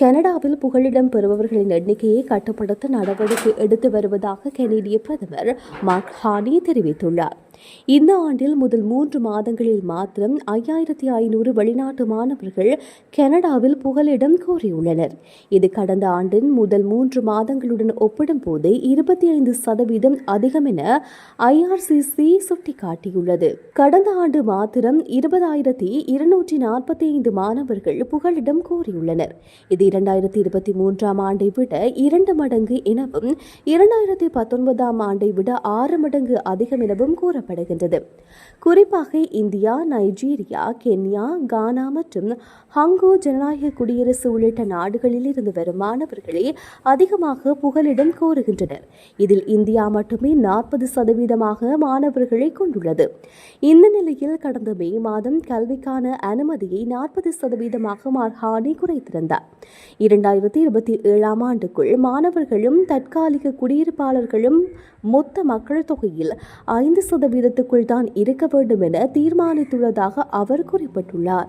கனடாவில் புகலிடம் பெறுபவர்களின் எண்ணிக்கையை கட்டுப்படுத்த நடவடிக்கை எடுத்து வருவதாக கனேடிய பிரதமர் மார்க் ஹானி தெரிவித்துள்ளார். இந்த ஆண்டில் முதல் மூன்று மாதங்களில் மாத்திரம் ஐயாயிரத்தி ஐநூறு வெளிநாட்டு மாணவர்கள் கனடாவில் புகலிடம் கோரியுள்ளனர். இது கடந்த ஆண்டின் முதல் மூன்று மாதங்களுடன் ஒப்பிடும்போது இருபத்தி ஐந்து சதவீதம் அதிகம் என ஐஆர்சிசி சுட்டிக்காட்டியுள்ளது. கடந்த ஆண்டு மாத்திரம் இருபதாயிரத்தி இருநூற்றி நாற்பத்தி ஐந்து மாணவர்கள் புகலிடம் கோரியுள்ளனர். இது இரண்டாயிரத்தி இருபத்தி மூன்றாம் ஆண்டை விட இரண்டு மடங்கு எனவும் இரண்டாயிரத்தி பத்தொன்பதாம் ஆண்டை விட ஆறு மடங்கு அதிகம் எனவும் காணப்படுகின்றது. குறிப்பாக இந்தியா நைஜீரியா கென்யா கானா மற்றும் ஹங்கோ ஜனநாயக குடியரசு உள்ளிட்ட நாடுகளில் இருந்து வரும் மாணவர்களே அதிகமாக புகலிடம் கோருகின்றனர். இதில் இந்தியா மட்டுமே நாற்பது சதவீதமாக மாணவர்களை கொண்டுள்ளது. இந்த நிலையில் கடந்த மே மாதம் கல்விக்கான அனுமதியை நாற்பது சதவீதமாக மார்ஹானி குறைத்திருந்தார். இரண்டாயிரத்தி இருபத்தி ஏழாம் ஆண்டுக்குள் மாணவர்களும் தற்காலிக குடியிருப்பாளர்களும் மொத்த மக்கள் தொகையில் ஐந்து சதவீதத்துக்குள் தான் இருக்க வேண்டும் என தீர்மானித்துள்ளதாக அவர் குறிப்பிட்டுள்ளார்.